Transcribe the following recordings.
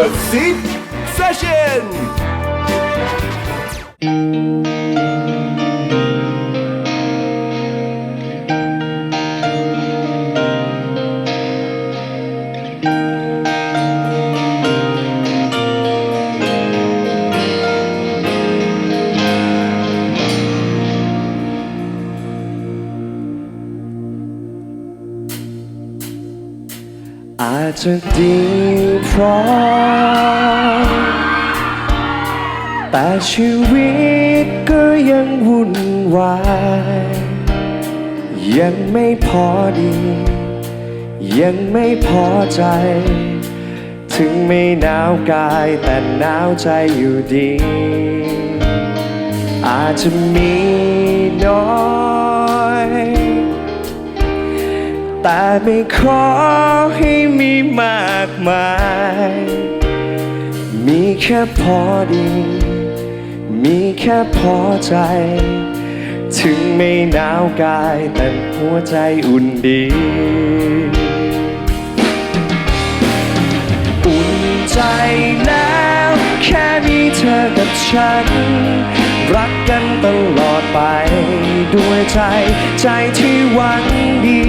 The Seed Session อาจจะดีพร้อมแต่ชีวิตก็ยังวุ่นวาย ยังไม่พอดี ยังไม่พอใจ ถึงไม่หนาวกายแต่หนาวใจอยู่ดี อาจจะมีน้อย แต่ไม่ขอ มีมากมาย มีแค่พอดี มีแค่พอใจ ถึงไม่หนาวกาย แต่หัวใจอุ่นดี อุ่นใจแล้วแค่มีเธอกับฉัน รักกันตลอดไป ด้วยใจใจที่หวังดี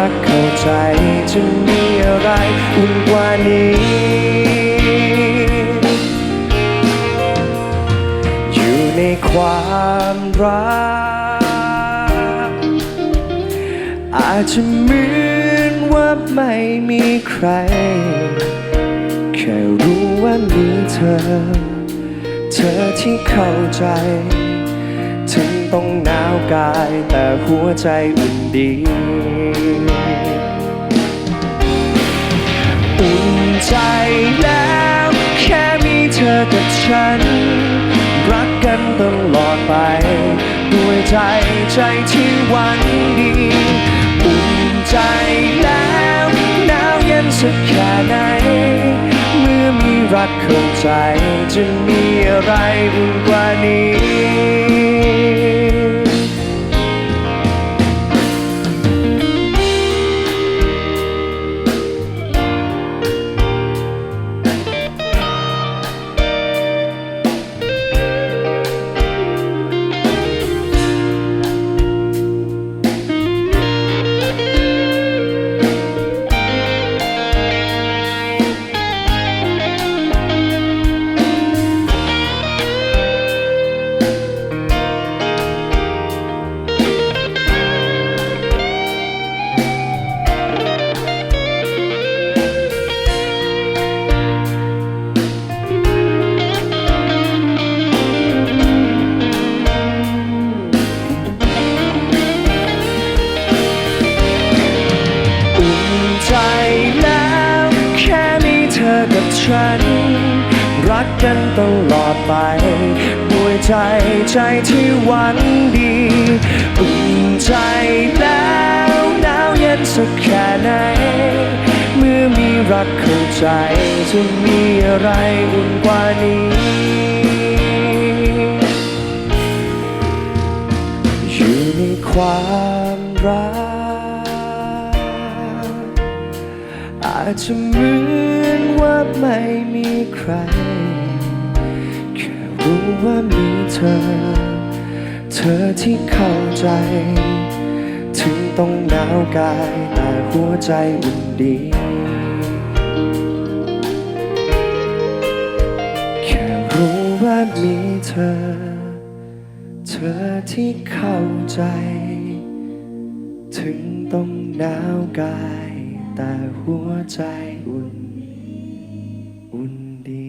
รักเข้าใจจะมีอะไรอุ่นกว่านี้ อยู่ในความรัก อาจจะเหมือนว่าไม่มีใคร แค่รู้ว่ามีเธอ เธอที่เข้าใจถึงต้องหนาวกายแต่หัวใจอุ่นดี อุ่นใจแล้วแค่มีเธอกับฉัน รักกันตลอดไป ด้วยใจใจที่หวังดี อุ่นใจแล้วหนาวเย็นสักแค่ไหน เมื่อมีรักเข้าใจจะมีอะไรอุ่นกว่านี้ ใจแล้ว แค่มีเธอกับฉัน รักกันตลอดไปด้วยใจใจที่หวังดีอุ่นใจแล้วหนาวเย็นสักแค่ไหน เมื่อมีรักเข้าใจจะมีอะไรอุ่นกว่านี้อยู่ในความรัก อาจจะเหมือนว่าไม่มีใคร แค่รู้ว่ามีเธอ เธอที่เข้าใจ ถึงต้องหนาวกายแต่หัวใจอุ่นดี แค่รู้ว่ามีเธอ เธอที่เข้าใจ ถึงต้องหนาวกาย แต่หัวใจอุ่น อุ่นดี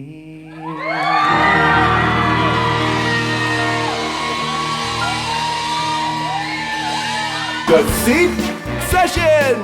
The Seat Session